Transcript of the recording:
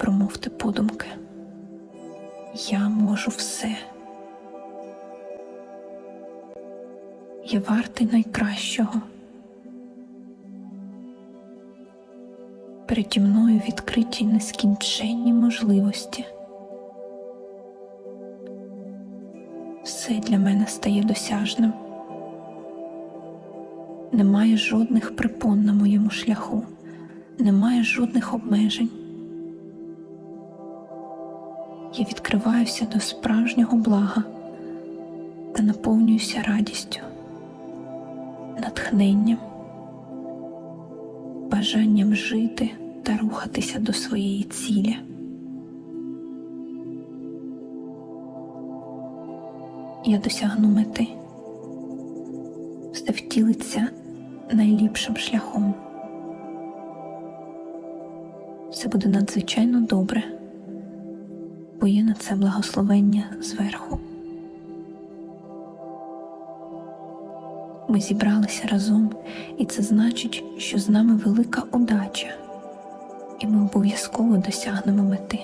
Промовте подумки. Я можу все. Я вартий найкращого. Переді мною відкриті нескінченні можливості. Все для мене стає досяжним. Немає жодних препон на моєму шляху, немає жодних обмежень. Я відкриваюся до справжнього блага та наповнююся радістю, натхненням, бажанням жити та рухатися до своєї цілі. Я досягну мети, все втілиться найліпшим шляхом. Все буде надзвичайно добре, бо є на це благословення зверху. Ми зібралися разом, і це значить, що з нами велика удача, і ми обов'язково досягнемо мети.